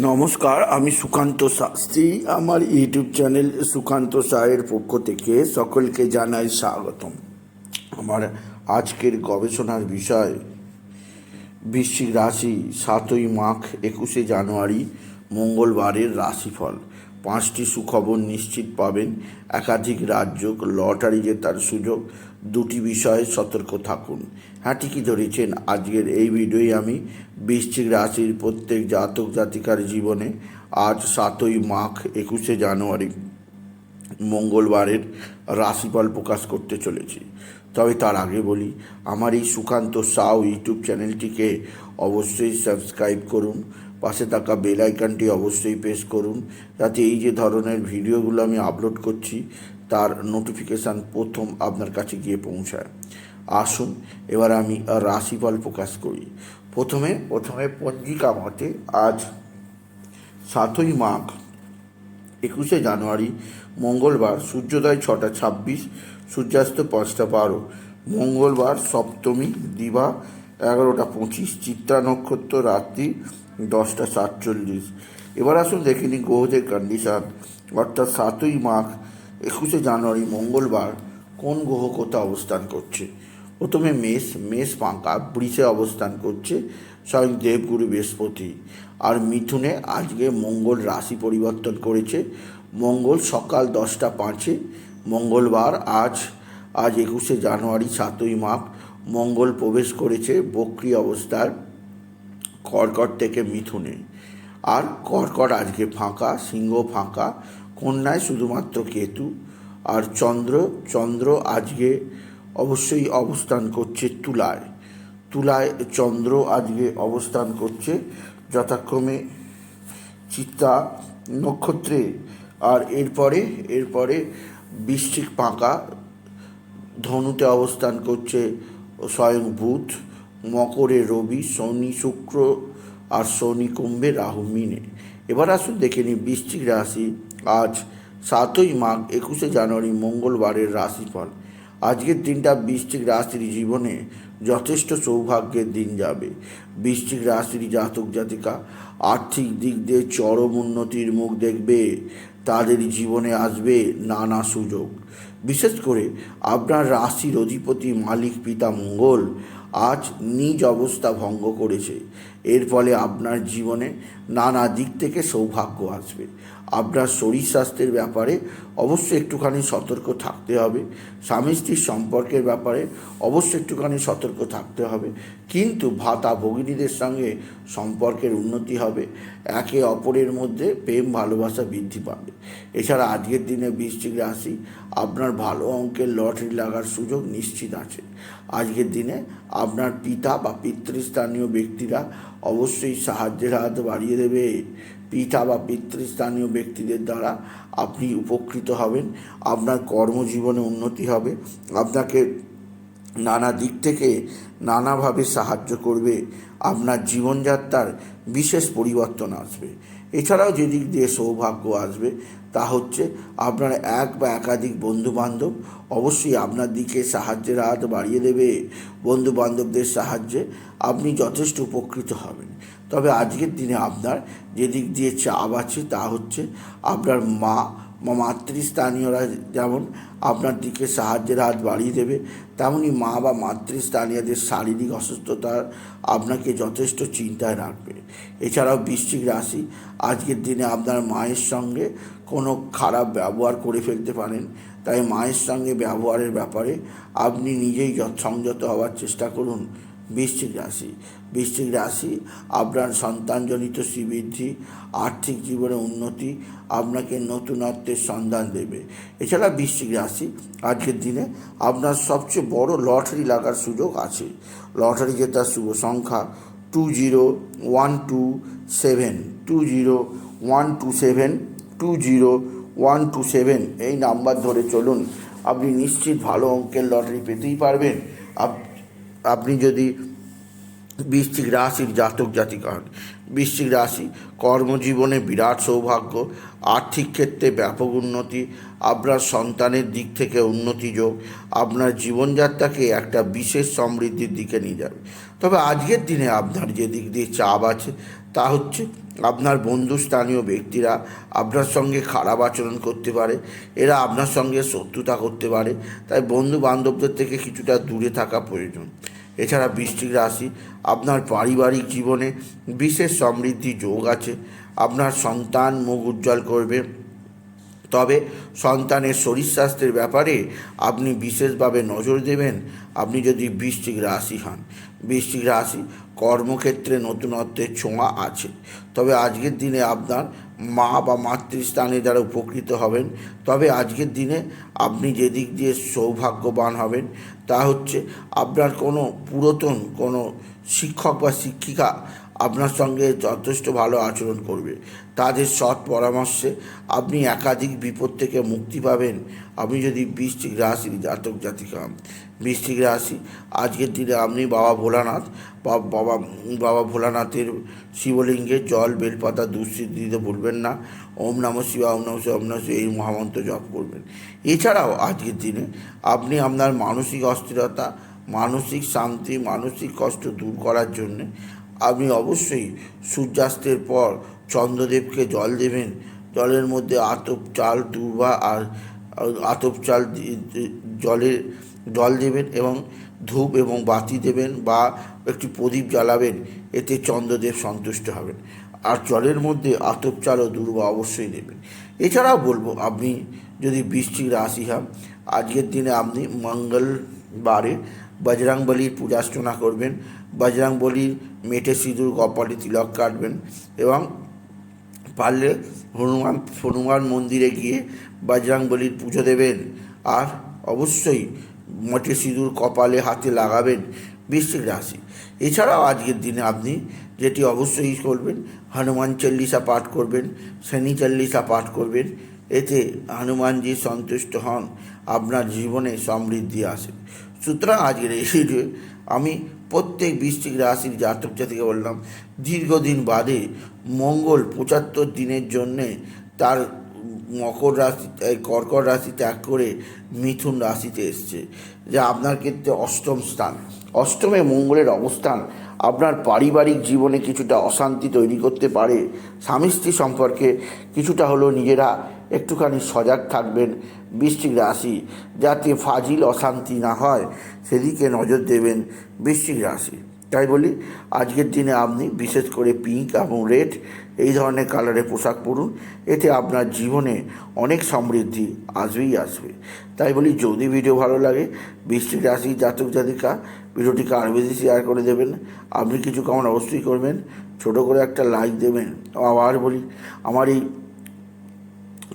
নমস্কার, আমি সুকান্ত শাস্ত্রী। আমার ইউটিউব চ্যানেল সুকান্ত সায়ের পক্ষ থেকে সকলকে জানাই স্বাগতম। আমার আজকের গবেষণার বিষয়, বৃশ্চিক রাশি সাতই মাঘ একুশে জানুয়ারি, মঙ্গলবারের রাশিফল। পাঁচটি সুখবর নিশ্চিত পাবেন। একাধিক রাজ্য লটারি জেতার সুযোগ, দুটি বিষয়ে সতর্ক থাকুন। হ্যাঁ ঠিকই ধরেছেন, আজকের এই ভিডিওয় আমি। বৃশ্চিক রাশির প্রত্যেক জাতক জাতিকার জীবনে আজ সাতই মাঘ, একুশে জানুয়ারি, মঙ্গলবারের রাশিফল প্রকাশ করতে চলেছি। তবে তার আগে বলি, আমার এই সুকান্ত সাউ ইউটিউব চ্যানেলটিকে অবশ্যই সাবস্ক্রাইব করুন। পাশে থাকা বেল আইকনটি অবশ্যই প্রেস করুন, যাতে এই যে ধরনের ভিডিওগুলো আমি আপলোড করছি, তার নোটিফিকেশান প্রথম আপনার কাছে গিয়ে পৌঁছায়। আসুন, এবার আমি রাশিফল প্রকাশ করি। প্রথমে প্রথমে পঞ্জিকা মতে আজ সাতই মাঘ, একুশে জানুয়ারি, মঙ্গলবার, সূর্যোদয় ছটা ছাব্বিশ, সূর্যাস্ত পাঁচটা বারো, মঙ্গলবার সপ্তমী, দিবা এগারোটা পঁচিশ, চিত্রা নক্ষত্র, রাত্রি দশটা সাতচল্লিশ। এবার আসুন দেখে নিই গ্রহদের কন্ডিশান। অর্থাৎ সাতই মাঘ, একুশে জানুয়ারি, মঙ্গলবার কোন গ্রহ কোথা অবস্থান করছে? প্রথমে মেষ মেষ ফাঁকা বৃষে অবস্থান করছে স্বয়ং দেবগুরু বৃহস্পতি। আর মিথুনে আজকে মঙ্গল রাশি পরিবর্তন করেছে। মঙ্গল সকাল দশটা পাঁচে, মঙ্গলবার আজ আজ একুশে জানুয়ারি সাতই মাঘ মঙ্গল প্রবেশ করেছে বক্রি অবস্থার কর্কট থেকে মিথুনে। আর কর্কট আজকে ফাঁকা, সিংহ ফাঁকা, কন্যায় শুধুমাত্র কেতু। আর চন্দ্র চন্দ্র আজকে অবশ্যই অবস্থান করছে তুলায়। তুলায় চন্দ্র আজকে অবস্থান করছে যথাক্রমে চিত্তা নক্ষত্রে। আর এরপরে এরপরে বৃশ্চিক পাঁকা ধনুতে অবস্থান করছে স্বয়ং বুধ। মকরে রবি, শনি শুক্র আর শনি কুম্ভে রাহু মিনে। এবার আসুন দেখে নিই বৃশ্চিক রাশি। আজ সাতই মাঘ, একুশে জানুয়ারি, মঙ্গলবারের রাশিফল। আজকের দিনটা বৃশ্চিক রাশির জীবনে যথেষ্ট সৌভাগ্যের দিন যাবে। বৃশ্চিক রাশির জাতক জাতিকা আর্থিক দিক দিয়ে চরম উন্নতির মুখ দেখবে। তাদের জীবনে আসবে নানা সুযোগ। বিশেষ করে আপনার রাশির অধিপতি মালিক পিতা মঙ্গল আজ নিজ অবস্থা ভঙ্গ করেছে। এর ফলে আপনার জীবনে নানা দিক থেকে সৌভাগ্য আসবে। আপনার শরীর স্বাস্থ্যের ব্যাপারে অবশ্যই একটুখানি সতর্ক থাকতে হবে। স্বামী স্ত্রীর সম্পর্কের ব্যাপারে অবশ্যই একটুখানি সতর্ক থাকতে হবে। কিন্তু ভাতা ভগিনীদের সঙ্গে সম্পর্কের উন্নতি হবে। একে অপরের মধ্যে প্রেম, ভালোবাসা বৃদ্ধি পাবে। এছাড়া আজকের দিনে বৃশ্চিক রাশি আপনার ভালো অঙ্কের লটারি লাগার সুযোগ নিশ্চিত আছে। আজকের দিনে আপনার পিতা বা পিতৃস্থানীয় ব্যক্তিরা অবশ্যই সাহায্যের হাত বাড়িয়ে দেবে। পিতা বা পিতৃস্থানীয় ব্যক্তিদের দ্বারা আপনি উপকৃত হবেন, আপনার কর্মজীবনে উন্নতি হবে, আপনাকে নানা দিক থেকে নানাভাবে সাহায্য করবে, আপনার জীবনযাত্রার বিশেষ পরিবর্তন আসবে। এছাড়াও যে দিক দিয়ে সৌভাগ্য আসবে, তা হচ্ছে আপনার এক বা একাধিক বন্ধু বান্ধব অবশ্যই আপনার দিকে সাহায্যের হাত বাড়িয়ে দেবে। বন্ধু বান্ধবদের সাহায্যে আপনি যথেষ্ট উপকৃত হবেন। তবে আজকের দিনে আপনার যে দিক দিয়ে চাপ আছে তা হচ্ছে আপনার মা বা মাতৃস্থানীয়রা যেমন আপনার দিকে সাহায্যের হাত বাড়িয়ে দেবে তেমনই মা বা মাতৃস্থানীয়দের শারীরিক অসুস্থতা আপনাকে যথেষ্ট চিন্তায় রাখবে। এছাড়াও বৃশ্চিক রাশি, আজকের দিনে আপনার মায়ের সঙ্গে কোনো খারাপ ব্যবহার করে ফেলতে পারেন। তাই মায়ের সঙ্গে ব্যবহারের ব্যাপারে আপনি নিজেই সংযত হওয়ার চেষ্টা করুন। বৃশ্চিক রাশি। বৃশ্চিক রাশি, আপনার সন্তানজনিত শ্রীবৃদ্ধি, আর্থিক জীবনে উন্নতি, আপনাকে নতুনত্বের সন্ধান দেবে। এছাড়া বৃশ্চিক রাশি, আজকের দিনে আপনার সবচেয়ে বড় লটারি লাগার সুযোগ আছে। লটারি জেতার শুভ সংখ্যা two zero one two seven, two zero one two seven, two zero one two seven এই নাম্বার ধরে চলুন। আপনি নিশ্চিত ভালো অঙ্কের লটারি পেতেই পারবেন। আপনি যদি বৃশ্চিক রাশির জাতক জাতিকা হন, বৃশ্চিক রাশি কর্মজীবনে বিরাট সৌভাগ্য, আর্থিক ক্ষেত্রে ব্যাপক উন্নতি, আপনার সন্তানের দিক থেকে উন্নতি যোগ, আপনার জীবনযাত্রাকে একটা বিশেষ সমৃদ্ধির দিকে নিয়ে যাবে। তবে আজকের দিনে আপনার যে দিক দিয়ে চাপ আছে, তা হচ্ছে আপনার বন্ধু স্থানীয় ব্যক্তিরা আপনার সঙ্গে খারাপ আচরণ করতে পারে, এরা আপনার সঙ্গে শত্রুতা করতে পারে, তাই বন্ধু বান্ধবদের থেকে কিছুটা দূরে থাকা প্রয়োজন। এছাড়া বৃষ্টিক রাশি, আপনার পারিবারিক জীবনে বিশেষ সমৃদ্ধি যোগ আছে, আপনার সন্তান মুখ উজ্জ্বল করবে তবে সন্তানের শরীর স্বাস্থ্যের ব্যাপারে আপনি বিশেষভাবে নজর দেবেন। আপনি যদি বৃশ্চিক রাশি হন, বৃশ্চিক রাশি কর্মক্ষেত্রে নতুনত্বের ছোঁয়া আছে। তবে আজকের দিনে আপনার মা বা মাতৃস্থানে যারা উপকৃত হবেন, তবে আজকের দিনে আপনি যেদিক দিয়ে সৌভাগ্যবান হবেন, তা হচ্ছে আপনার কোনো পুরাতন কোনো শিক্ষক বা শিক্ষিকা আপনার সঙ্গে যথেষ্ট ভালো আচরণ করবে। তাদের সৎ পরামর্শে আপনি একাধিক বিপদ থেকে মুক্তি পাবেন। আপনি যদি বৃশ্চিক রাশির জাতক জাতিকা। বৃশ্চিক রাশি, আজকের দিনে আপনি বাবা ভোলানাথ বা বাবা বাবা ভোলানাথের শিবলিঙ্গে জল, বেলপাতা দুঃস্থিত দিতে ভুলবেন না। ওম নম শিবা ওম নম শিবা ওম নম এই মহামন্ত্র জপ করবেন। এছাড়াও আজকের দিনে আপনি আপনার মানসিক অস্থিরতা, মানসিক শান্তি, মানসিক কষ্ট দূর করার জন্যে আপনি অবশ্যই সূর্যাস্তের পর চন্দ্রদেবকে জল দেবেন। জলের মধ্যে আতপ চাল, দুর্বা আর আতপ চাল জলে জল দেবেন এবং ধূপ এবং বাতি দেবেন বা একটি প্রদীপ জ্বালাবেন। এতে চন্দ্রদেব সন্তুষ্ট হবেন। আর জলের মধ্যে আতপ চাল ও দুর্বা অবশ্যই দেবেন। এছাড়াও বলব, আপনি যদি বৃষ্টিক রাশি হন, আজকের দিনে আপনি মঙ্গলবারে বজরাংবলির পূজার্চনা করবেন। বজরাংবলির মেটে সিঁদুর, কপালে তিলক কাটবেন এবং পারলে হনুমান হনুমান মন্দিরে গিয়ে বজরাংবলির পুজো দেবেন। আর অবশ্যই মঠে সিঁদুর, কপালে হাতে লাগাবেন বৃশ্চিক রাশি। এছাড়াও আজকের দিনে আপনি যেটি অবশ্যই করবেন, হনুমান চল্লিশা পাঠ করবেন, শনি চল্লিশা পাঠ করবেন এতে হনুমানজি সন্তুষ্ট হন, আপনার জীবনে সমৃদ্ধি আসে। সুতরাং আজকের এই ভিডিও আমি প্রত্যেক বৃশ্চিক রাশির জাতক জাতিকে বললাম, দীর্ঘদিন বাদে মঙ্গল পঁচাত্তর দিনের জন্যে তার মকর রাশি, এই কর্কট রাশি ত্যাগ করে মিথুন রাশিতে এসছে। যা আপনার ক্ষেত্রে অষ্টম স্থান। অষ্টমে মঙ্গলের অবস্থান, আপনার পারিবারিক জীবনে কিছুটা অশান্তি তৈরি করতে পারে। স্বামী স্ত্রী সম্পর্কে কিছুটা হলেও নিজেরা একটুখানি সজাগ থাকবেন বৃশ্চিক রাশি। যাতে ফাজিল অশান্তি না হয়, সেদিকে নজর দেবেন বৃশ্চিক রাশি। তাই বলি, আজকের দিনে আপনি বিশেষ করে পিঙ্ক এবং রেড এই ধরনের কালারের পোশাক পরুন। এতে আপনার জীবনে অনেক সমৃদ্ধি আসবেই আসবে। তাই বলি, যদি ভিডিও ভালো লাগে বৃষ্টিক রাশি জাতক জাতিকা, ভিডিওটিকে আরও বেশি শেয়ার করে দেবেন। আপনি কিছু কেমন অবশ্যই করবেন। ছোট করে একটা লাইক দেবেন। আবার বলি, আমার এই